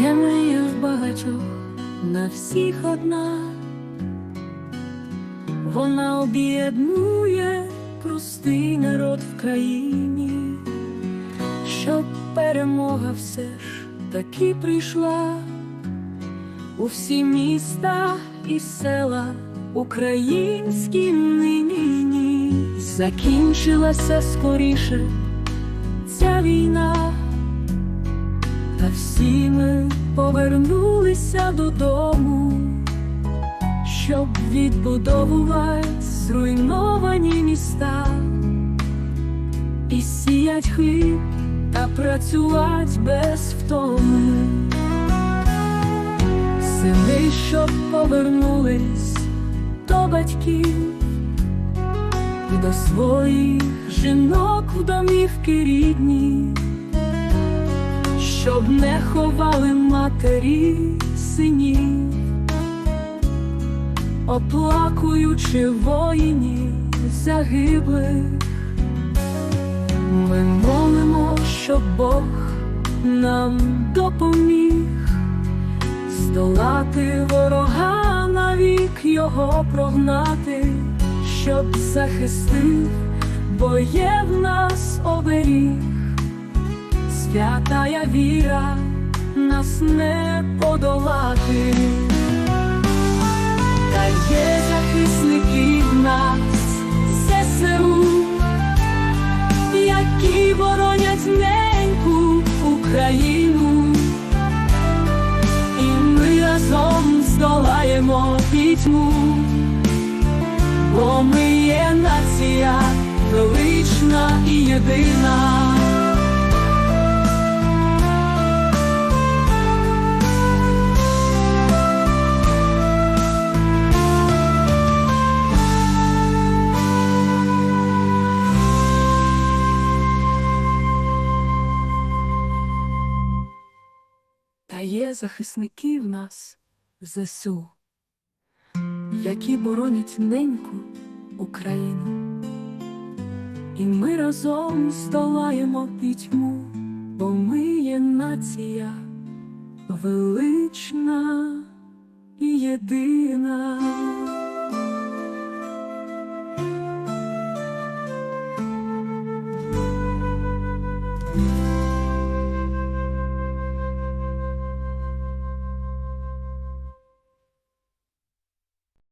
Є мрія в багатьох, на всіх одна, вона об'єднує простий народ в країні, щоб перемога все ж таки прийшла. У всі міста і села українські нині закінчилася скоріше ця війна. Та всі ми повернулися додому, щоб відбудовувати зруйновані міста і сіять хліб та працювати без втоми. Сини, щоб повернулись до батьків, до своїх жінок в домівки рідні щоб не ховали матері синів, оплакуючи воїнів загиблих, ми молимо, щоб Бог нам допоміг здолати ворога навік його прогнати, щоб захистив, бо є в нас оберіг святая віра нас не подолати, та є захисники в нас ЗСУ, які боронять неньку Україну, і ми разом здолаємо пітьму, бо ми є нація велична і єдина. Є захисники в нас ЗСУ, які боронять неньку Україну. І ми разом здолаємо пітьму, бо ми є нація велична і єдина.